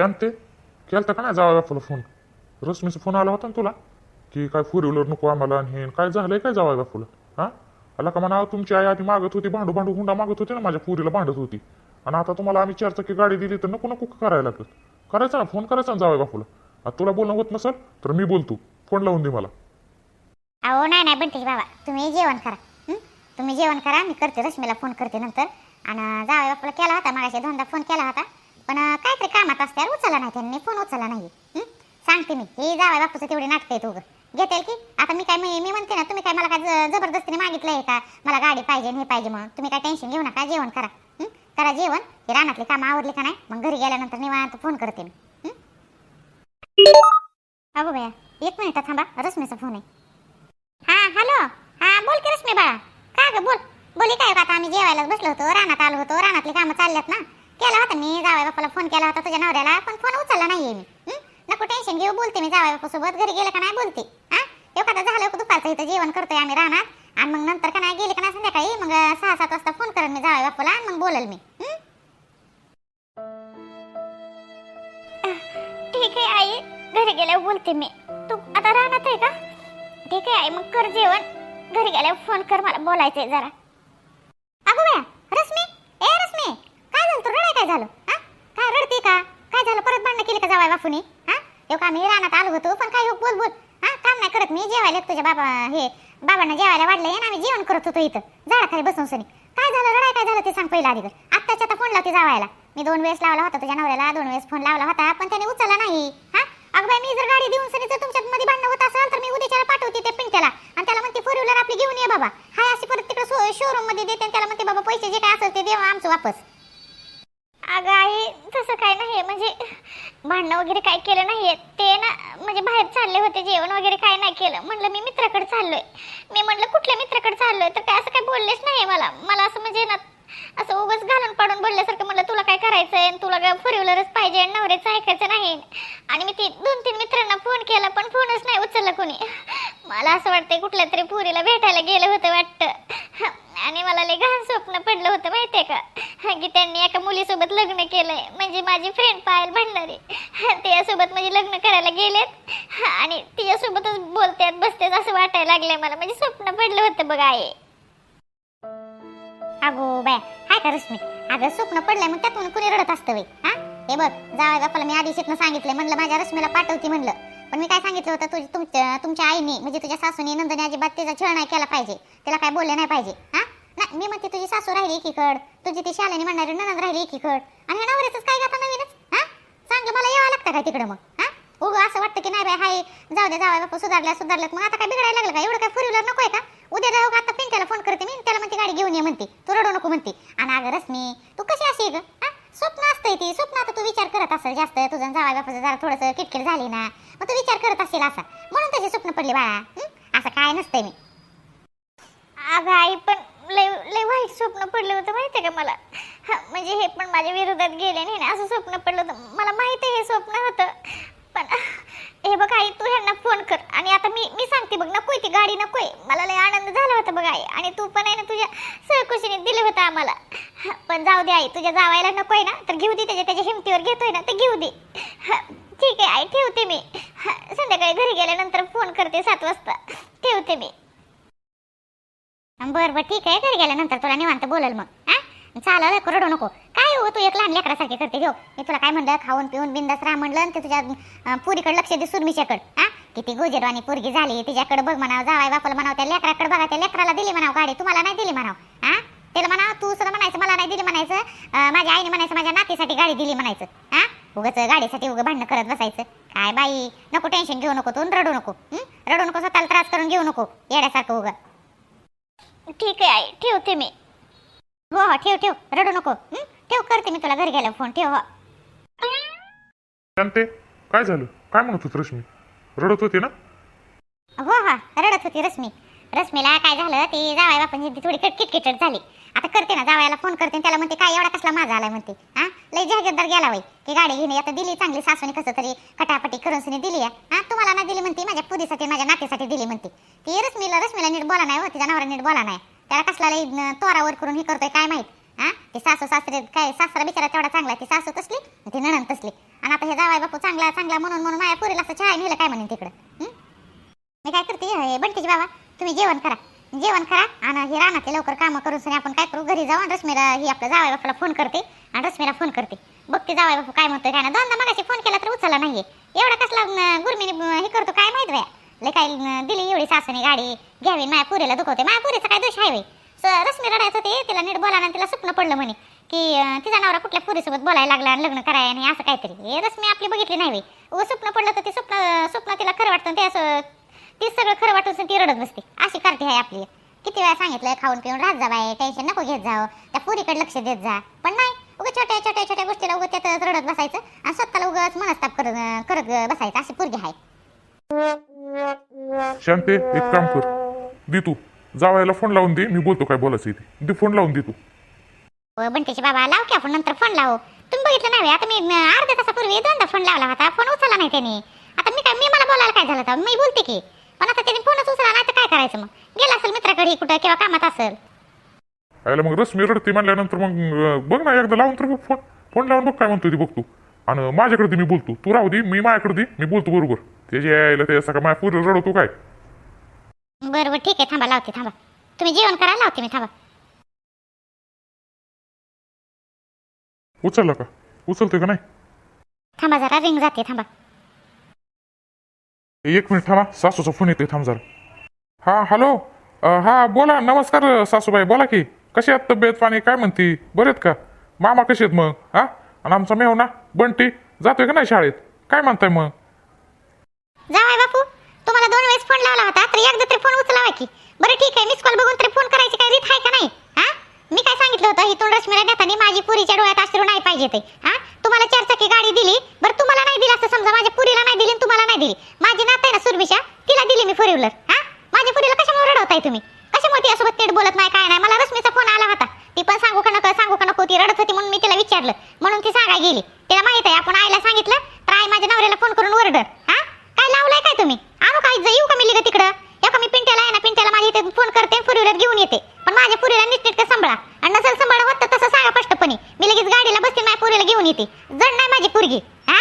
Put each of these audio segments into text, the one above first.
शांते केलता का नाही जावा बापूला फोन रश्मीचा फोन आला होता ना तुला की काय फोर व्हीलर नको आम्हाला आणि हे आणि काय झालंय काय जावा बापूला हा आला का म्हणा तुमची आई आधी मागत होती भांडू भांडू हुंडा मागत होती ना माझ्या पुरीला भांडत होती आणि आता तुम्हाला आम्ही चार चाकी गाडी दिली तर नको नको करायला लागत करायचा ना फोन करायचा ना जावा बापूला आता तुला बोलणं होत नसेल तर मी बोलतो फोन लावून दे मला अहो नाही नाही बनतेश बाबा तुम्ही जेवण करा हं? तुम्ही जेवण करा मी करते रश्मीला फोन करते नंतर आणि जावई बापूला केला होता मागाशी दोनदा फोन केला होता पण काय काहीतरी कामात असते उचलला नाही त्यांनी फोन उचलला नाही. सांगते मी हे जावा बापूचं तेवढे नाटक आहेत उगं घेतेल की? आता मी काय मी म्हणते ना तुम्ही काय मला काय जबरदस्तीने मागितलं आहे का? मला गाडी पाहिजे हे पाहिजे म्हणून. तुम्ही काय टेन्शन घेऊ नका जेवण करा. करा जेवण. हे रानातली कामं आवडले का नाही? मग घरी गेल्यानंतर निवांत फोन करते मी. अगो भैया एक मिनिट थांबा. रश्मीचा फोन आहे. हा हॅलो. हा बोल की रश्मी बाळा का ग बोल. बोली काय हो, आता आम्ही जेवायलाच बसलो होतो रानात आलो होतो रानातली कामं चालल्यात ना. केला होता मी जावई बापाला फोन केला होता तुझ्या नवऱ्याला पण फोन उचलला नाहीये मी. हं? नको टेन्शन घेऊ बोलते मी जावई बापासोबत घरी गेलं का नाही बोलते. हा? एखादं झालं का दुपारचं इथं जेवण करतोय आम्ही राहणार आणि मग नंतर का नाही गेले का नाही संध्याकाळी? मग सहा सात वाजता फोन करेन मी जावई बापाला आणि मग बोलेल मी. हं? ठीक आहे आई. घरी गेल्यावर बोलते मी. तू आता राहणार आहे का? ठीक आहे आई मग कर जेवण. घरी गेल्यावर फोन कर मला बोलायचंय जरा अगो बया रश्मी ए रश्मी काय झालं? काय हा? काय रडते का? काय झालं? परत भांडणं केली का जावाय बापूनी? हा? येऊ का मी रानात आलो होतो पण काय हो? बोल बोल. हा? काम नाही करत मी जेवायला तुझ्या बाबा हे बाबांना जेवायला वाढलंय आणि आम्ही जेवण करत होतो इथं. झाडाखाली बसून सनी. काय झालं? रडाय काय झालं ते सांग पहिला आधी आत्ताच्या आता फोन लावते जावायला. मी दोन वेळेस लावला होता तुझ्या नवऱ्याला दोन वेळेस फोन लावला होता पण त्याने उचलला नाही. हा? अगं बाई मी जर गाडी देऊन सनी जर तुमच्यात मध्ये भांडणं होत असेल तर मी उद्याच्याला पाठवते ते पिंट्याला. आणि त्याला म्हणते फोर व्हीलर आपली घेऊन ये बाबा. हाय अशी परत तिकडे शोरूममध्ये देते त्याला म्हणते बाबा पैसे जे काय असेल ते देवा आमचं वापस. अगं आई तसं काय नाही म्हणजे भांडणं वगैरे काय केलं नाही ते ना म्हणजे बाहेर चालले होते जेवण वगैरे काय नाही केलं. म्हणलं मी मित्राकडे चाललोय. मी म्हणलं कुठल्या मित्राकडे चाललोय? तर काय असं काय बोललेच नाही मला. मला असं म्हणजे ना असं उगाच घालून पाडून बोलल्यासारखं म्हणलं तुला काय करायचंय? तुला काय फोर व्हीलरच पाहिजे नवरेच नवऱ्याचं ऐकायचं नाही. आणि मी ती दोन तीन मित्रांना फोन केला पण फोनच नाही उचलला कोणी. मला असं वाटतंय कुठल्या तरी पुरीला भेटायला गेलं होतं वाटतं. आणि मला लय घाण स्वप्न पडलं होतं माहितीये का? की त्यांनी एका मुलीसोबत लग्न केलंय. म्हणजे माझी फ्रेंड पायल भंडारी तिच्यासोबत म्हणजे लग्न करायला गेलेत. आणि तिच्यासोबतच बोलतात बसतेच असं वाटायला लागलंय मला. म्हणजे स्वप्न पडलं होतं बघा आहे अगो बाय हाय का रश्मी? अगं स्वप्न पडलंय मग त्यातून कुणी रडत असतं वे हा? हे बघ जावई बापाला मी आधी शिकणं सांगितलंय म्हणलं माझ्या रश्मीला पाठवते म्हणलं. पण मी काय सांगितलं होतं तुझी तुमच्या तुमच्या आईने म्हणजे तुझ्या सासूने नंदने अजिबात तिचा छळ नाही केला पाहिजे. त्याला काय बोलले नाही पाहिजे हा? नाही मी म्हणते तुझी सासू राहिली एकीकड तुझी ती शालेनी म्हणणारी ननद राहिली एकीकड. आणि ह्या नवऱ्याच काय गाता नवीनच हा? चांगलं मला यावं लागतं काय तिकडं मग? उग असं वाटतं की नाही बाय हाय जाऊ दे जावा बापू सुधारल्या सुधारल्यात. मग आता काय बिघडायला लागलं का? एवढं काय फोर व्हीलर नको आहे का? उद्या जाऊ आता पिंट्याला फोन करते मी त्याला म्हणते गाडी घेऊन ये म्हणते. तू रडू नको म्हणते. आणि अगं रश्मी तू कशी अशी ग? हा? स्वप्न असतंय ती. स्वप्न आता तू विचार करत असेल जास्त. तुझं जावा बापाचं जरा थोडंसं किटकिट झाली ना. मग तू विचार करत असेल असा. म्हणून त्याचे स्वप्न पडले बाळा. असं काय नसतंय मी. अगं आई पण लय लय वाईट स्वप्न पडलं होतं माहितीये का मला? हा, म्हणजे हे पण माझ्या विरोधात गेले नाही ना असं स्वप्न पडलं होतं. मला माहिती आहे हे स्वप्न होतं. पण हे बघ आई तू ह्यांना फोन कर. आणि आता मी मी सांगते बघ नकोय ती गाडी नकोय. मला लय आनंद झाला होता बघ आई. आणि तू पण आहे ना तुझ्या सहकुशीने दिलं होतं आम्हाला. हा, पण जाऊ दे आई तुझ्या जावायला नकोय ना. तर घेऊ दे त्याच्या त्याच्या हिमतीवर घेतोय ना तर घेऊ दे. हा, ठीक आहे आई ठेवते मी. संध्याकाळी घरी गेल्यानंतर फोन करते सात वाजता. ठेवते मी. बरं बरं ठीक आहे. घरी गेल्यानंतर तुला निवांत बोलाल मग हा? चालेल रडू नको. काय हो तू एक लहान लेकरासारखे करते? घेऊ मी तुला काय म्हणलं? खाऊन पिऊन बिंदास राहा म्हणलं आणि ते तुझ्या पुरीकडे लक्ष दे सुरमीच्याकडे हा किती गोजेरवाणी पोरगी झाली. तिच्याकडे बघ म्हणाव जावाय बापाला म्हणाव त्या लेकराकडे बघा त्या लेकराला दिली म्हणाव गाडी. तुम्हाला नाही दिली म्हणाव. हा त्याला म्हणाव तू सुद्धा म्हणायचं मला नाही दिली म्हणायचं. माझ्या आईने म्हणायचं माझ्या नातीसाठी गाडी दिली म्हणायचं. हा उगाच गाडीसाठी उगं भांडणं करत बसायचं. काय बाई? नको टेन्शन घेऊ नको तू रडू नको. रडू नको स्वतःला त्रास करून घेऊ नको. येड्यासारखं उगं. ठीक आहे ठेवते मी. हो हो ठेव ठेव. रडू नको. हं? ठेव करते मी तुला घरी गेल्यावर फोन ठेव हो. शांते काय झालं? काय म्हणत होत रश्मी? रडत होती ना? हो हा रडत होती रश्मी. रश्मीला काय झालं ती जावाय बापांची ती थोडी किटकिटट झाली. आता करते ना जावायला फोन करते आणि त्याला म्हणते काय एवढा कसला माझा आलाय? म्हणते. हा? लय जागीरदार गेला वय की गाडी घेणे आता दिली चांगली सासूने कसं तरी कटापटी करून सनी दिली आहे. हा? तुम्हाला नाही दिली म्हणते. माझ्या पुरीसाठी माझ्या नातीसाठी दिली म्हणते. ती रश्मीला रश्मीला नीट बोला नाही हो. तिच्या नवरा नीट बोला नाही. त्याला कसला लय तोरावर करून हे करतोय काय माहीत? हा ते सासू सासरे काय सासरा बिचारा तेवढा चांगला ती सासू तसली आणि ती तसली. आणि आता हे जावाय बापू चांगला चांगला म्हणून म्हणून माझ्या पुरीला असं चहा नेलं काय म्हणेन तिकडं? मी काय करते हे बंटीजी बाबा तुम्ही जेवण करा. जेवण करा आणि हे रानातले लवकर कामं करून सनी आपण काय करू? घरी जाऊ आणि रश्मीला ही आपल्या जावाय बापाला फोन करते आणि रश्मीला फोन करते. बघते जावाय बापू काय म्हणतोय काय ना दोनदा मगाशी फोन केला तर उचलला नाहीये. एवढा कसला गुरमीने हे करतो काय माहीत बाया? लय काय दिली एवढी सासूने गाडी घ्यावी माया पुरीला दुखवते माया पुरीचा काय दोष आहे स- रश्मी रडायचं होते तिला नीट बोला तिला स्वप्न पडलं म्हणे की तिचा नवरा कुठल्या पुरीसोबत बोलायला लागला आणि लग्न करायला नाही असं काहीतरी. हे रश्मी आपली बघितली नाही व स्वप्न पडलं तर ती स्वप्न स्वप्न तिला खरं वाटतं ते असं ती सगळं खरं वाटून ती रडत बसते. अशी कार्टी आहे आपली. किती वेळा सांगितलं खाऊन पिऊन राहत जा बाय टेन्शन नको घेत जाव. त्या पुरीकडे लक्ष देत जा. पण नाही उगा छोट्या छोट्या छोट्या गोष्टीला उगाच त्यात रडत बसायचं आणि स्वतःला उगाच मनस्ताप करत करत बसायचं. अशी पुरगी आहे शांते एक काम कर. दे तू. जावायला फोन लावून दे. मी बोलतो काय बोलायचं इथे. दे फोन लावून दे तू. हो बंटीचे बाबा लाव की आपण नंतर फोन लावू. तुम्ही बघितलं नाही आता मी अर्ध्या तासापूर्वी दोनदा फोन लावला होता. फोन उचलला नाही त्याने. आता मी काय मी मला बोलायला काय झालं होतं? मी बोलते की. पण आता त्याने फोनच उचलला नाही तर काय करायचं मग? गेला असेल मित्राकडे कुठं किंवा कामात असेल. यायला मग रश्मी रडते म्हणल्यानंतर मग बघ ना एकदा लावून तर बघ फोन फोन लावून बघ काय म्हणतो ती बघ तू. आणि माझ्याकडे दे मी बोलतो. तू राहू दे मी माझ्याकडे दे मी बोलतो बरोबर. त्याच्या यायला ते सगळं माझ्या पुढे रडवतो काय? बरं बरं ठीक आहे थांबा लावते थांबा. तुम्ही जेवण करा लावते मी थांबा. उचलला का? उचलतोय का नाही? थांबा जरा रिंग जाते थांबा. एक मिनिट थांबा सासूचा फोन येतोय थांब जरा. हा हॅलो. हा बोला नमस्कार सासूबाई बोला की. कशी आहेत तब्येत पाणी काय म्हणती? बरेत का? मामा कसे आहेत मग? हा? आणि आमचा मेहना बंटी जातोय का नाही शाळेत? काय म्हणताय मग? जावाय बापू तुम्हाला दोन वेळेस फोन लावला होता तर एकदा तरी फोन उचलावा की. बरं ठीक आहे मिस कॉल बघून तरी फोन करायची काय रीत आहे का नाही? हा? मी काय सांगितलं होतं ही तोंड रश्मीला देताना माझी पुरीच्या डोळ्यात अश्रू नाही पाहिजे ते. हा? तुम्हाला चार चाकी गाडी दिली बरं तुम्हाला नाही दिली असं समजा माझ्या पुरीला नाही दिली आणि तुम्हाला नाही दिली. माझी नात आहे ना सुरभिषा तिला दिली मी फोर व्हीलर हा? माझ्या पुरीला कशामुळे रडवताय तुम्ही? कशामुळे तिच्यासोबत नीट बोलत नाही काय नाही? मला रश्मीचा फोन आला होता. ती पण सांगू का नको सांगू का नको ती रडत होती म्हणून मी तिला विचारलं. म्हणून ती सांगाय गेली. तिला माहीत आहे आपण आईला सांगितलं तर आई माझ्या नवऱ्याला फोन करून ओरडर हा? काय लावलाय काय तुम्ही? आणू काय येऊ का मी लिगं तिकडं? या का मी पिंट्याला आहे ना पिंट्याला माझ्या इथे फोन करते फोर घेऊन येते. पण माझ्या पुरीला नीटनीटकं सांभाळा? आणि नसेल सांभाळ होत तर तसं सांगा स्पष्टपणे. मी लगेच गाडीला बसते माझ्या पुरीला घेऊन येते. जड नाही माझी पुरगी. हा?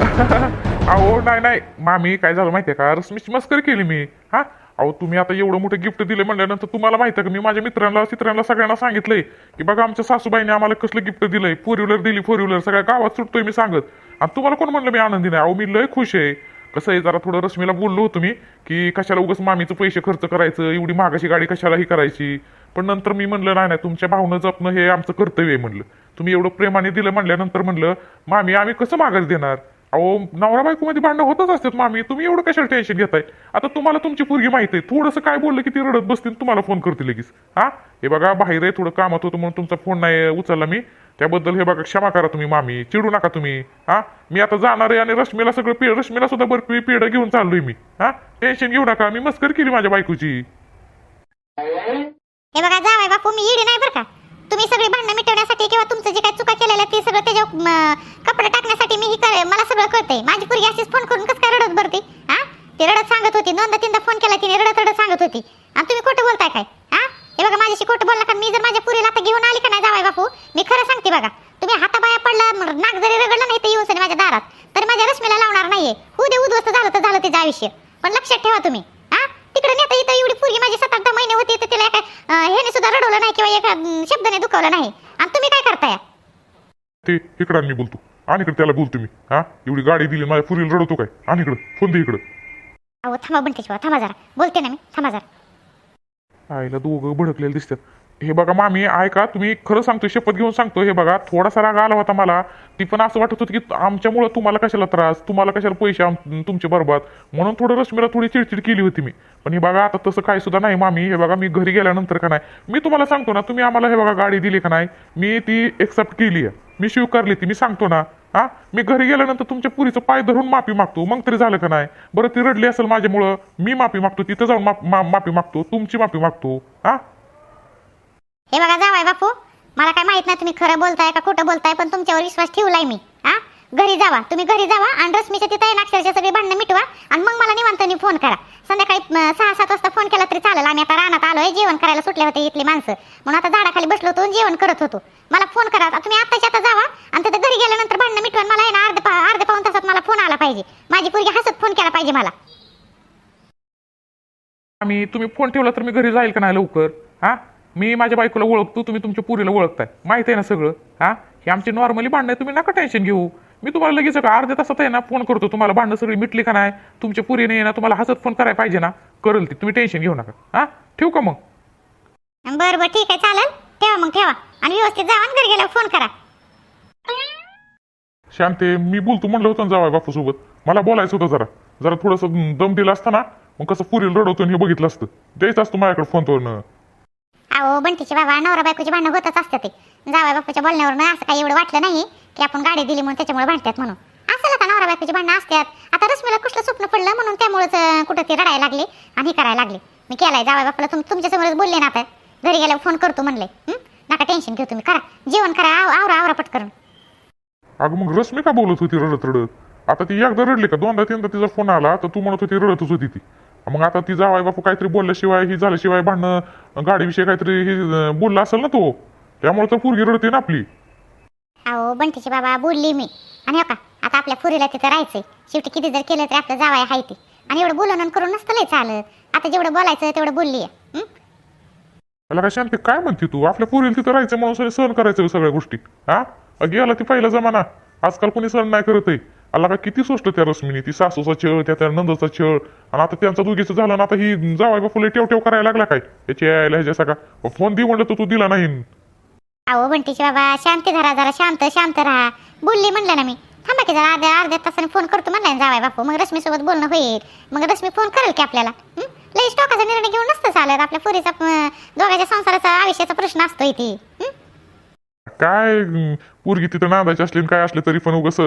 अहो नाही नाही. मामी काय झालं माहितीये का? रश्मीची मस्करी केली मी. हा? अहो तुम्ही आता एवढं मोठं गिफ्ट दिले म्हणल्यानंतर तुम्हाला माहिती आहे का? मी माझ्या मित्रांना चित्रांना सगळ्यांना सांगितलंय की बघा आमच्या सासूबाईने आम्हाला कसलं गिफ्ट दिलंय? फोर व्हीलर दिली फोर व्हीलर सगळ्या गावात सुटतोय मी सांगत. आणि तुम्हाला कोण म्हणलं मी आनंदी नाही? अहो मी लय खुश आहे. कसं आहे जरा थोडं रश्मीला बोललो होतो मी की कशाला उगाच मामीचं पैसे खर्च करायचं? एवढी महागाची गाडी कशाला ही करायची? पण नंतर मी म्हणलं नाही नाही तुमच्या भावनं जपणं हे आमचं कर्तव्य आहे म्हणलं. तुम्ही एवढं प्रेमाने दिलं म्हणल्यानंतर म्हणलं मामी आम्ही कसं माघारी देणार? अहो नवरा बायकोमध्ये भांडण होतच असतात मामी. तुम्ही एवढं कशाला टेन्शन घेताय? आता तुम्हाला तुमची पोरगी माहिती आहे. थोडंसं काय बोललं की ती रडत बसतील तुम्हाला फोन करते लगेच. हा? हे बघा बाहेर आहे थोडं कामात होतं म्हणून तुमचा फोन नाही उचलला मी. त्याबद्दल हे बघा क्षमा करा तुम्ही मामी. चिडू नका तुम्ही. हा? मी आता जाणार आहे आणि रश्मीला सगळं पेड रश्मीला सुद्धा बर्फी पेढं घेऊन चाललोय मी. हा? टेन्शन घेऊ नका. मी मस्कर केली माझ्या बायकोची. हे बघा जावाय बापू मी येडी नाही बरं का. तुम्ही सगळी भांडणं मिटवण्यासाठी किंवा तुमचं जे काही चुका केलेल्या ते सगळं त्याच्या कपडे टाकण्यासाठी मी ही मला सगळं कळतंय. माझी पोरगी अशीच फोन करून कसं काय रडत भरते? हा ती रडत सांगत होती. दोनदा तीनदा फोन केला तिने रडत रडत सांगत होती. आणि तुम्ही खोटं बोलताय काय? हा हे बघा माझ्याशी खोटं बोलला का? मी जर माझ्या पुरीला आता घेऊन आली का नाही जावाय बापू? मी खरं सांगते बघा तुम्ही हाताबाया पडला म- नाक जरी रगडलं नाही तर येऊन सनी माझ्या दारात तरी माझ्या रश्मीला लावणार नाहीये उद्या उद्ध्वस्त झालं तर झालं तिचं आयुष्य पण लक्षात ठेवा तुम्ही हा तिकडे नेता इथं एवढी पोरगी माझी सात आठ दहा महिने होती तर तिला एका अं, ह्याने सुद्धा रडवलं नाही किंवा एका अं, शब्दाने दुखवलं नाही. आणि तुम्ही काय करताय? ते इकडं मी बोलतो. आणि इकडे त्याला बोलतो मी. हा? एवढी गाडी दिली माझ्या पुरीला रडवतो काय? आणि इकडं फोन दे इकडं. अहो थांबा बनतेच बा थांबा जरा. बोलते ना मी थांबा जरा. आईला दोघं भडकलेले दिसतात. हे बघा मामी ऐका तुम्ही खरं सांगतो शपथ घेऊन सांगतो हे बघा थोडासा राग आला होता मला. ती पण असं वाटत होतं की आमच्यामुळं तुम्हाला कशाला त्रास तुम्हाला कशाला पैसे आम- तुमचे बरबाद म्हणून थोडं रश्मीला थोडी चिडचिड केली होती मी. पण हे बघा आता तसं काय सुद्धा नाही मामी. हे बघा मी घरी गेल्यानंतर का नाही. मी तुम्हाला सांगतो ना तुम्ही आम्हाला हे बघा गाडी दिली का नाही. मी ती एक्सेप्ट केली आहे. मी स्वीकारली ती. मी सांगतो ना हा? मी घरी गेल्यानंतर तुमच्या पुरीचं पाय धरून माफी मागतो. मग तरी झालं का नाही? बरं ती रडली असेल माझ्यामुळं मी माफी मागतो. तिथं जाऊन मा- माफी मागतो. तुमची माफी मागतो. हा? हे बघा जावाय बापू. मला काय माहीत नाही तुम्ही खरं बोलताय का खोटं बोलताय पण तुमच्यावर विश्वास ठेवलाय मी. हा? घरी जावा. तुम्ही घरी जावा आणि रश्मीच्या तिथे आहे अक्षरशः सगळी भांडणं मिटवा आणि मग मला निवांतनी फोन करा. संध्याकाळी सहा सात वाजता फोन केला तरी चालेल. आम्ही आता रानात आलोय जेवण करायला सुटले होते इथली माणसं. म्हणून आता झाडाखाली बसलो होतो जेवण करत होतो. मला फोन करा. तुम्ही आत्ताच्या आता जावा आणि तिथे घरी गेल्यानंतर भांडणं मिटवा मला आहे ना अर्ध पा अर्ध पाऊन तासात मला फोन आला पाहिजे. माझी पूर्वी हसत फोन केला पाहिजे मला. आम्ही तुम्ही फोन ठेवला तर मी घरी जाईल का नाही लवकर? हा? मी माझ्या बायकोला ओळखतो तुम्ही तुमच्या पुरीला ओळखताय. माहीत आहे ना सगळं? हा? हे आमची नॉर्मली भांडणं आहे, तुम्ही नका टेन्शन घेऊ. मी तुम्हाला लगेच का अर्ध्या तासात आहे ना फोन करतो. तुम्हाला भांडणं सगळी मिटली का नाही? तुमच्या पुरीने ना तुम्हाला हसत फोन करायला पाहिजे ना? करेल ती तुम्ही टेन्शन घेऊ नका. हा? ठेवू का मग? बरं बरं ठीक आहे चालेल. ठेवा मग ठेवा. आणि व्यवस्थित जावा आणि घरी गेल्यावर फोन करा. शांते मी बोलतो म्हणलं होतं ना जावाय बापू सोबत मला बोलायचं होतं जरा. जरा थोडंसं दम दिला असता ना मग कसं पुरीला रडवतो आणि हे बघितलं असतं. द्यायचं असतं माझ्याकडे फोन तो अहो बंटीचे बाबा नवरा बायकोची भांडणं होतच असते ते. जावा बापूच्या बोलण्यावर असं काही एवढं वाटलं नाही की आपण गाडी दिली म्हणून त्याच्यामुळे भांडतात म्हणून. असं का नवरा बायकोची भांडणं असतात? आता रश्मीला कुठलं स्वप्न पडलं म्हणून त्यामुळेच कुठं ती रडायला लागली आणि हे करायला लागली. मी केलाय जावा बापाला तुम तुमच्या समोरच बोलले ना आता. घरी गेल्यावर फोन करतो म्हणले. नका टेन्शन घेऊ तुम्ही करा. जेवण करा आव- आवरा आवरा पटकरून अगं मग रश्मी का बोलत होती रडत रडत आता ती एकदा रडली का? दोनदा तीनदा तिचा फोन आला तर तू म्हणत होती रडतच होती ती. मग आता ती जावाय बापू काहीतरी बोलल्याशिवाय ही झाल्याशिवाय भांडणं गाडीविषयी काहीतरी हे बोलला असेल ना तो? त्यामुळे तर पोरगी रडते ना आपली. अहो बंटीची बाबा बोलली मी. आणि हो का आता आपल्या पुरीला तिथं राहायचंय. शेवटी किती जर केलं तर आपलं जावाय हाय ते. आणि एवढं बोलवून करून नसतं लय चालत. आता जेवढं बोलायचं तेवढं बोलली आहे. त्याला काय शांती काय म्हणते तू? आपल्या पोरीला तिथं राहायचं म्हणून सहन करायचं सगळ्या गोष्टी. हा? गेला ती पहिला जमाना. आजकाल कोणी सहन नाही करत आहे अल्ला का किती सोसलं त्या रश्मीने ती सासूचा छळ त्या त्या नंदाचा छळ. आणि आता त्यांचा दोघीचं झालं ना आता ही जावाय बापूला टेव टेव करायला लागला काय? याची यायला ह्याच्या सगळा. फोन दे म्हणलं तर तू दिला नाही. अहो बंटीची बाबा शांत धरा जरा शांत शांत राहा. बोलली म्हणलं ना मी. थांबा की जरा अर्ध्या अर्ध्या तासाने फोन करतो म्हणलं जावाय बापू. मग रश्मी सोबत बोलणं होईल. मग रश्मी फोन करेल की आपल्याला? लई स्टॉकाचा निर्णय घेऊन नसतं चालत. आपल्या पुरीचा दोघांच्या संसाराचा आयुष्याचा प्रश्न असतो इथे काय पोरगी तिथं नांदायची असली आणि काय असले तरी पण उगस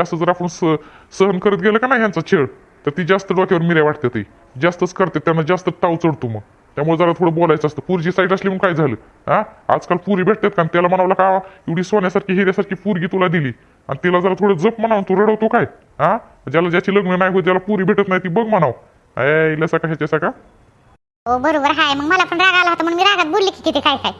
असं जर आपण स- सहन करत गेलं का नाही ह्यांचा छळ तर ती जास्त डोक्यावर मिऱ्या वाटते ती. जास्तच करते त्यांना जास्त ताव चढतो मग. त्यामुळे जरा थोडं बोलायचं असतं. पुरची साईड असली मग काय झालं? हा? आजकाल पुरी भेटतात का? त्याला म्हणावला का एवढी सोन्यासारखी हिऱ्यासारखी पुरगी तुला दिली. आणि तिला जरा थोडं जप म्हणावं तू रडवतो काय? हा? ज्याला ज्याची लग्न नाही होत ज्याला पुरी भेटत नाही ती बघ म्हणाव. ऐ सका ह्याच्या सका हो बरोबर हाय. मग मला पण राग आला होता म्हणून मी रागात बोलली की तिथे काय काय.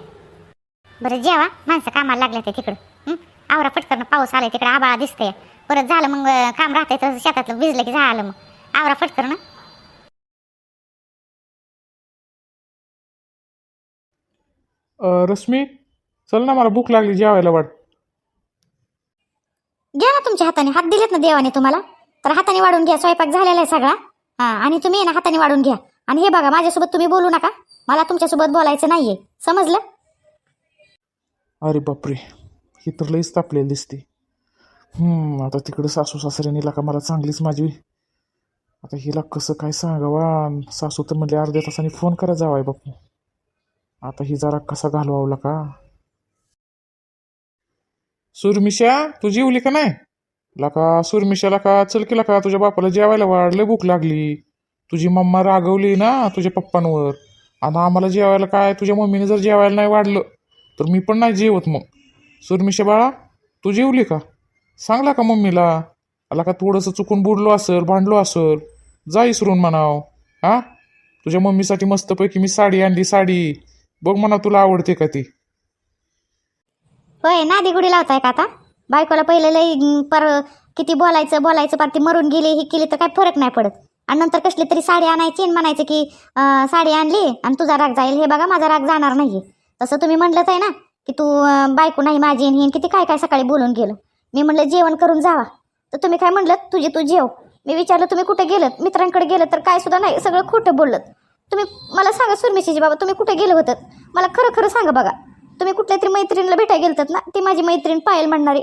बरं जेवा. माणसं कामाला लागले ते तिकडं? आवरा पटकन पाऊस आलाय तिकडे आबाळा दिसतंय. परत झालं मग काम राहतंय तर शेतातलं भिजलं की झालं मग. आवरा पटकन ना अं, रश्मी चल ना मला भूक लागली जेवायला वाट घ्या ना तुमच्या हाताने. हात दिलेत ना देवाने तुम्हाला? तर हाताने वाढून घ्या. स्वयंपाक झालेला आहे सगळा. हा आणि तुम्ही ना हाताने वाढून घ्या. आणि हे बघा माझ्यासोबत तुम्ही बोलू नका. मला तुमच्यासोबत बोलायचं नाहीये. समजलं? अरे बापरे ही तर लईच तापलेली दिसते. आता तिकडं सासू सासऱ्याने का मला चांगलीच माझी आता हिला कसं काय सांगावा? सासू तर म्हणले अर्ध्या तासाने फोन करा जावाय बापू. आता ही जरा कसा घालवावला का सुरमिशा तू जेवली का नाही? लका सुरमिशाला का चल केला का तुझ्या बापाला जेवायला वाढलं भूक लागली. तुझी मम्मा रागवली ना तुझ्या पप्पांवर. आणि आम्हाला जेवायला काय? तुझ्या मम्मीने जर जेवायला नाही वाढलं तर मी पण नाही जेवत मग. सुरमिशा बाळा तू जेवली का? सांगला का मम्मीला? आला का थोडंसं चुकून बुडलो असेल भांडलो असेल? जा इसरून म्हणाव. हा? तुझ्या मम्मीसाठी मस्तपैकी मी साडी आणली साडी. बघ म्हणा तुला आवडते का ती. होय नादी गुडी लावताय का आता? बायकोला पहिले लई पर किती बोलायचं बोलायचं पर ती मरून गेली ही केली तर काय फरक नाही पडत. आणि नंतर कसली तरी साडी आणायची आणि म्हणायचं की साडी आणली आणि तुझा राग जाईल. हे बघा माझा राग जाणार नाही तसं तुम्ही म्हटलंच आहे ना की तू बायको नाही माझी आणि किती काय काय सकाळी बोलून गेलं. मी म्हणलं जेवण करून जावा. तर तुम्ही काय म्हणलं तुझे तू जेव. मी विचारलं तुम्ही कुठे गेलं मित्रांकडे गेलं तर काय सुद्धा नाही सगळं खोटं बोललं तुम्ही मला सांगा सुरमिशीची बाबा तुम्ही कुठे गेलं होतं? मला खरं खरं सांगा बघा. तुम्ही कुठल्या तरी मैत्रिणीला भेटायला गेलतात ना ती माझी मैत्रीण पायल म्हणणारी.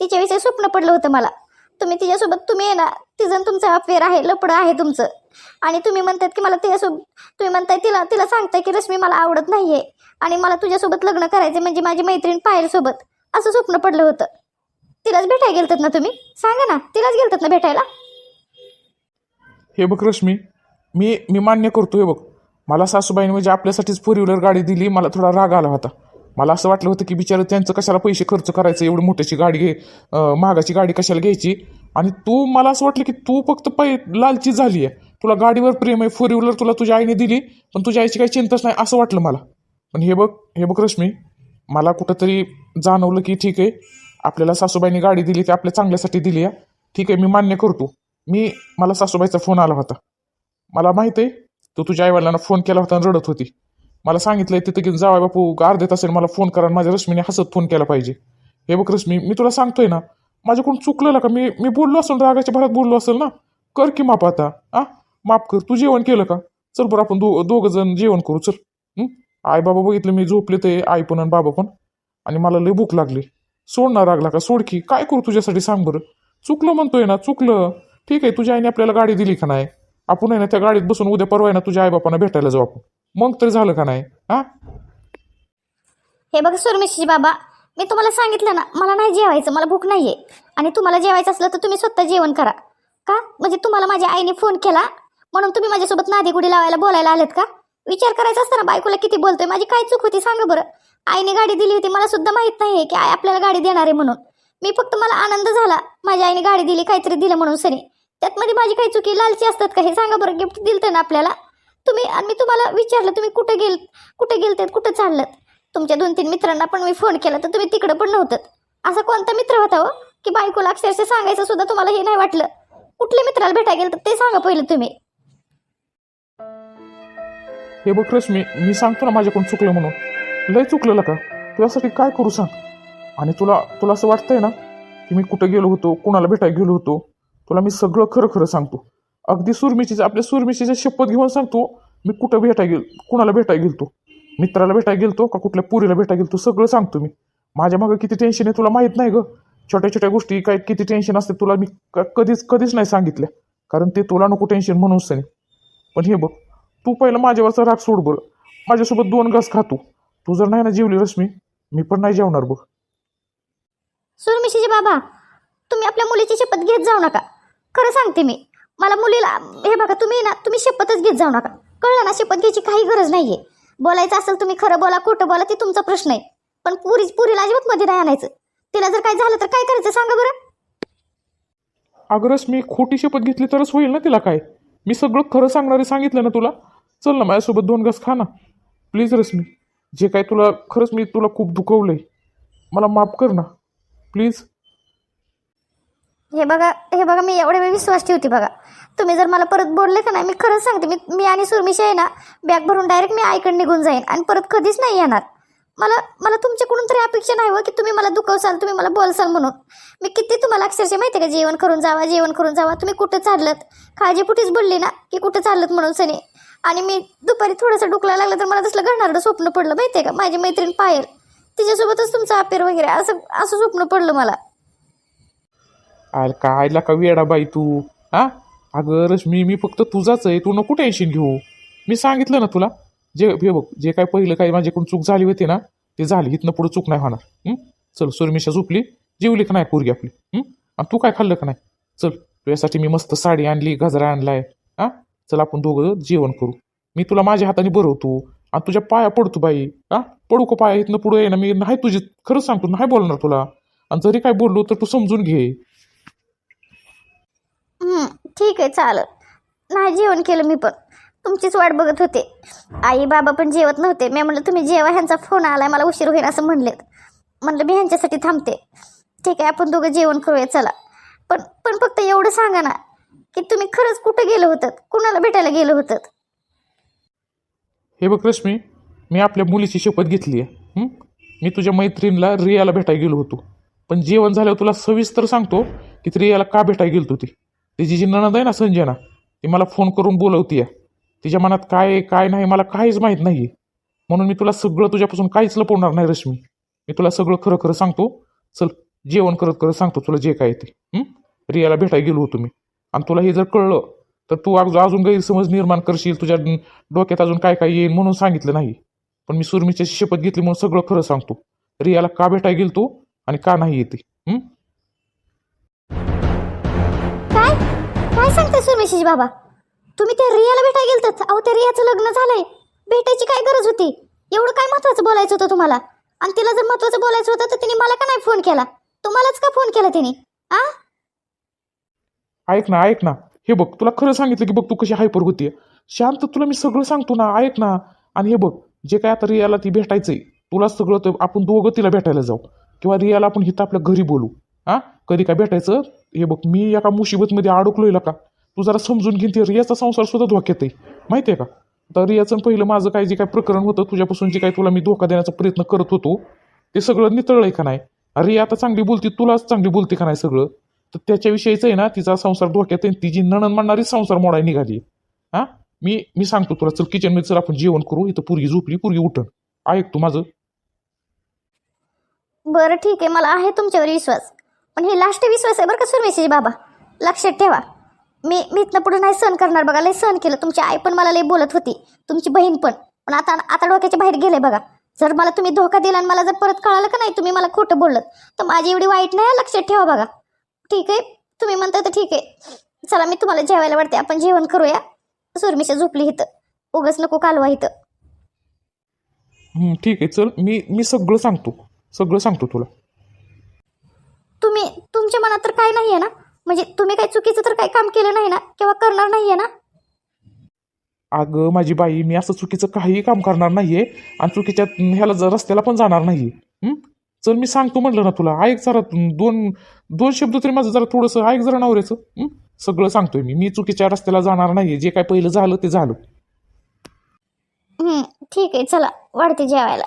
तिच्याविषयी स्वप्न पडलं होतं मला. तुम्ही तिच्यासोबत तुम्ही आहे ना तिजण तुमचं अफेअर आहे लपडं आहे तुमचं. आणि तुम्ही म्हणतात की मला तिच्यासोबत तुम्ही म्हणताय तिला तिला सांगताय की रश्मी मला आवडत नाही आहे आणि मला तुझ्यासोबत लग्न करायचं म्हणजे माझी मैत्रीण पायलसोबत असं स्वप्न पडलं होतं. तिलाच भेटायला गेलतात ना तुम्ही? सांगा ना तिलाच गेलतात ना भेटायला? हे बघ रश्मी मी मी मान्य करतो हे बघ. मला सासूबाईने म्हणजे आपल्यासाठीच फोर व्हीलर गाडी दिली मला थोडा राग आला होता. मला असं वाटलं होतं की बिचारं त्यांचं कशाला पैसे खर्च करायचं एवढी मोठ्याची गाडी घे महागाची गाडी कशाला घ्यायची? आणि तू मला असं वाटलं की तू फक्त पै लालची झाली आहे तुला गाडीवर प्रेम आहे फोर व्हीलर तुला तुझ्या आईने दिली पण तुझ्या आईची काही चिंताच नाही असं वाटलं मला. पण हे बघ हे बघ रश्मी मला कुठंतरी जाणवलं की ठीक आहे आपल्याला सासूबाईने गाडी दिली ती आपल्या चांगल्यासाठी दिली आहे. ठीक आहे मी मान्य करतो. मी मला सासूबाईचा फोन आला होता. मला माहिती आहे तू तुझ्या आईवडिलांना फोन केला होता आणि रडत होती. मला सांगितलंय तिथं की जावा बापू अर्ध्यात असेल मला फोन करा आणि माझ्या रश्मीने हसत फोन केला पाहिजे. हे बघ रश्मी मी तुला सांगतोय ना माझ्याकडून चुकलं का? मी मी बोललो असेल रागाच्या भरात बोललो असेल ना? कर की माप आता आ? माफ कर. तू जेवण केलं का? चल बरं आपण दो दोघं जण जेवण करू चल. हं? आई बाबा बघितलं मी झोपले ते आई पण आणि बाबा पण आणि मला लय भूक लागली. सोडणार लागला का? सोड की. काय करू तुझ्यासाठी सांग बरं. चुकलं म्हणतोय ना चुकलं. ठीक आहे तुझ्या आईने आपल्याला गाडी दिली का नाही? आपण आहे ना त्या गाडीत बसून उद्या परवा आहे ना तुझ्या आईबापांना भेटायला जाऊ आपण. मग तरी झालं का नाही? हा? हे बघा सुरमेशजी बाबा मी तुम्हाला सांगितलं ना मला नाही जेवायचं मला भूक नाहीये. आणि तुम्हाला जेवायचं असलं तर तुम्ही स्वतः जेवण करा. का? म्हणजे तुम्हाला माझ्या आईने फोन केला म्हणून तुम्ही माझ्यासोबत नादी गुडी लावायला बोलायला आलेत का? विचार करायचा असताना बायकोला किती बोलतोय? माझी काय चूक होती सांगा बरं. आईने गाडी दिली होती मला सुद्धा माहीत नाही की आई आपल्याला गाडी देणार आहे म्हणून. मी फक्त मला आनंद झाला. माझ्या आईने गाडी दिली काहीतरी दिलं म्हणून सनी. त्यात मध्ये माझी काही चुकी लालची असतात का हे सांगा बरं गिफ्ट दिलतं ना आपल्याला? तुम्ही आणि मी तुम्हाला विचारलं तुम्ही कुठे गेल कुठे गेलते कुठं चाललं तुमच्या दोन तीन मित्रांना पण मी फोन केला तर तुम्ही तिकडं पण नव्हतं असा कोणता मित्र होता हो की बायकोला अक्षरशः सांगायचं सुद्धा तुम्हाला हे नाही वाटलं? कुठल्या मित्राला भेटायला गेलं तर ते सांगा पहिलं तुम्ही. हे बघ रश्मी मी सांगतो ना माझ्याकडून चुकलं म्हणून. लय चुकलेलं का? तुझ्यासाठी काय करू सांग? आणि तुला तुला असं वाटतंय ना की मी कुठं गेलो होतो कुणाला भेटायला गेलो होतो तुला मी सगळं खरं खरं सांगतो. अगदी सुरमिशीचं आपल्या सुरमिशीच्या शपथ घेऊन सांगतो मी कुठं भेटाय गेल कुणाला भेटाय गेलतो? मित्राला भेटायला गेलतो का कुठल्या पुरीला भेटाय गेलतो? सगळं सांगतो मी. माझ्या मागं किती टेन्शन आहे तुला माहीत नाही ग? छोट्या छोट्या गोष्टी काय किती टेन्शन असते तुला मी कधीच कधीच नाही सांगितल्या. कारण ते तुला नको टेन्शन म्हणूनच नाही पण हे बघ तू पहिलं माझ्यावरचा राग सोड बरं. माझ्यासोबत दोन घास खातो तू. जर नाही ना जेवली रश्मी मी पण नाही जेवणार बघ. सुरमिशीचे बाबा तुम्ही आपल्या मुलीची शपथ घेत जाऊ नका. खरं सांगते मी मला मुलीला हे बघा तुम्ही ना तुम्ही शपथच घेत जाऊ नका. कळलं ना शपथ घ्यायची काही गरज नाहीये. बोलायचं असेल तुम्ही खरं बोला खोटं बोला ते तुमचा प्रश्न आहे. पण पुरी पुरीला अजिबात मध्ये नाही आणायचं. तिला जर काय झालं तर काय करायचं सांगा बरं. अगं रश्मी खोटी शपथ घेतली तरच होईल ना तिला काय? मी सगळं खरं सांगणारे सांगितलं ना तुला? चल ना माझ्यासोबत दोन घास खा ना. प्लीज रश्मी जे काय तुला खरंच मी तुला खूप दुखवलंय. मला माफ कर ना. प्लीज हे बघा हे बघा मी एवढ्या वेळ विश्वास ठेवते बघा. तुम्ही जर मला परत बोलले का नाही मी खरंच सांगते मी मी आणि सुरमिशा आहे ना बॅग भरून डायरेक्ट मी आईकडे निघून जाईन आणि परत कधीच नाही येणार. मला मला तुमच्याकडून तरी अपेक्षा नाही हो की तुम्ही मला दुखवसाल तुम्ही मला बोलसाल म्हणून. मी किती तुम्हाला अक्षरशः माहिती आहे का जेवण करून जावा जेवण करून जावा. तुम्ही कुठं चाललत? काळजीपुटीच बोलली ना की कुठं चाललत म्हणून सनी? आणि मी दुपारी थोडंसं डुकला लागलं तर मला तसलं घडणारं स्वप्न पडलं माहिती आहे का? माझी मैत्रीण पायल तिच्यासोबतच तुमचं अपेर वगैरे असं असं स्वप्न पडलं मला. अरे काय का वेडा बाई तू हा? अगं रश्मी मी फक्त तुझाच आहे तू नको टेन्शन घेऊ. मी सांगितलं ना तुला जे हे बघ जे काय पहिलं काही माझ्याकडून चूक झाली होती ना ते झाली इथनं पुढे चूक नाही होणार. चल सुरमिशा झोपली जेवली का नाही पोरगी आपली? आणि तू काय खाल्लं का नाही? चल तुझ्यासाठी मी मस्त साडी आणली गजरा आणलाय. हा? चल आपण दोघं जेवण करू. मी तुला माझ्या हाताने भरवतो आणि तुझ्या पाया पडतो बाई. हा? पडू का पाया? इथनं पुढे आहे ना मी नाही तुझी खरंच सांगतो नाही बोलणार तुला. आणि जरी काय बोललो तर तू समजून घे. ठीक आहे चालेल. नाही जेवण केलं मी पण. तुमचीच वाट बघत होते. आई बाबा पण जेवत नव्हते. मी म्हणलं तुम्ही जेवा ह्यांचा फोन आलाय. मला उशीर होईल असं म्हणलेत. म्हणलं मी ह्यांच्यासाठी थांबते. ठीक आहे आपण दोघं जेवण करूया. चला. पण पण फक्त एवढं सांगा ना. की तुम्ही खरंच कुठं गेलं होतं? कुणाला भेटायला गेलं होतं? हे बघ रश्मी मी आपल्या मुलीची शपथ घेतली आहे मी तुझ्या मैत्रिणीला रियाला भेटायला गेलो होतो. पण जेवण झाल्यावर तुला सविस्तर सांगतो की ती रियाला का भेटायला गेलो होती. तिची जी नणद आहे ना संजना ती मला फोन करून बोलवती आहे तिच्या मनात काय काय नाही मला काहीच माहीत नाही म्हणून मी तुला सगळं तुझ्यापासून काहीच लपवणार नाही रश्मी. मी तुला सगळं खरं खरं सांगतो. चल जेवण करत करत सांगतो तुला जे काय ते. रियाला भेटायला गेलो होतो मी. आणि तुला हे जर कळलं तर तू अग- अजून गैरसमज निर्माण करशील तुझ्या डोक्यात अजून काय काय येईल म्हणून सांगितलं नाही. पण मी सुरमीची शपथ घेतली म्हणून सगळं खरं सांगतो. रियाला का भेटाय गेल तू आणि का नाही येते काय? काय सांगताय सुरमेशीजी बाबा? तुम्ही त्या रियाला भेटायला गेलतात. अहो त्या रियाचं लग्न झालंय. भेटायची काय गरज होती? एवढं काय महत्वाचं बोलायचं होतं तुम्हाला? आणि तिला जर महत्वाचं बोलायचं होतं तर तिने मला का नाही फोन केला? तुम्हालाच का फोन केला तिने? आ? ऐक ना ऐक ना. हे बघ तुला खरं सांगितलं की बघ तू कशी हायपर होती. शांत तुला मी सगळं सांगतो ना ऐक ना. आणि हे बघ जे काय आता रियाला ती भेटायचंय तुला सगळं तर आपण दोघं तिला भेटायला जाऊ. किंवा रियाला आपण इथं आपल्या घरी बोलू. हां? कधी काय भेटायचं? हे बघ मी एका मुसीबतमध्ये अडकलोय का? तू जरा समजून घेईन ते रियाचा संसार सुद्धा धोक्यात आहे. माहिती आहे का? तर रियाचं पहिलं माझं काय जे काय प्रकरण होतं तुझ्यापासून जे काय तुला मी धोका देण्याचा प्रयत्न करत होतो ते सगळं नितळलंय का नाही? रिया आता चांगली बोलती तुलाच चांगली बोलते का नाही सगळं? तर त्याच्याविषयीचं आहे ना तिचा संसार धोक्यात आहे तिची नणन म्हणणारी संसार मोडाय निघाली हा? मी मी सांगतो तुला चल किचनमध्ये चल आपण जेवण करू इथं पुरगी झोपली पुरगी उठण. ऐक तू माझं. बरं ठीक आहे. मला आहे तुमच्यावर विश्वास. पण हे लास्ट विश्वास आहे बरं का सुरमेशी बाबा? लक्षात ठेवा. मी मी इथनं पुढे नाही सहन करणार बघा. लय सहन केलं. तुमची आई पण मला लय बोलत होती. तुमची बहीण पण. पण आता आता डोक्याच्या बाहेर गेले बघा. जर मला तुम्ही धोका दिला आणि मला जर परत कळालं का नाही तुम्ही मला खोटं बोललं तर माझी एवढी वाईट नाही लक्षात ठेवा बघा. ठीक आहे. तुम्ही म्हणता तर ठीक आहे. चला मी तुम्हाला जेवायला वाटते आपण जेवण करूया. सुरमिशा झोपली इथं. उगच नको कालवा इथं. ठीक आहे. चल मी मी सगळं सांगतो. सगळं सांगतो तुला. तुम्ही तुमच्या मनात तर काय नाही आहे ना? म्हणजे तुम्ही काही चुकीचं तर काही काम केलं नाही ना? किंवा करणार नाही आहे ना? अगं माझी बाई मी असं चुकीचं काहीही काम करणार नाहीये. आणि चुकीच्या ह्याला ज- रस्त्याला पण जाणार नाहीये. हं? चल मी सांगतो म्हटलं ना तुला. ऐक जरा दोन दोन शब्द तरी माझं जरा थोडंसं ऐक जरा नवऱ्याचं. सगळं सांगतोय मी. मी चुकीच्या रस्त्याला जाणार नाहीये. जे काय पहिलं झालं ते झालं. ठीक आहे. चला वाढते जेवायला.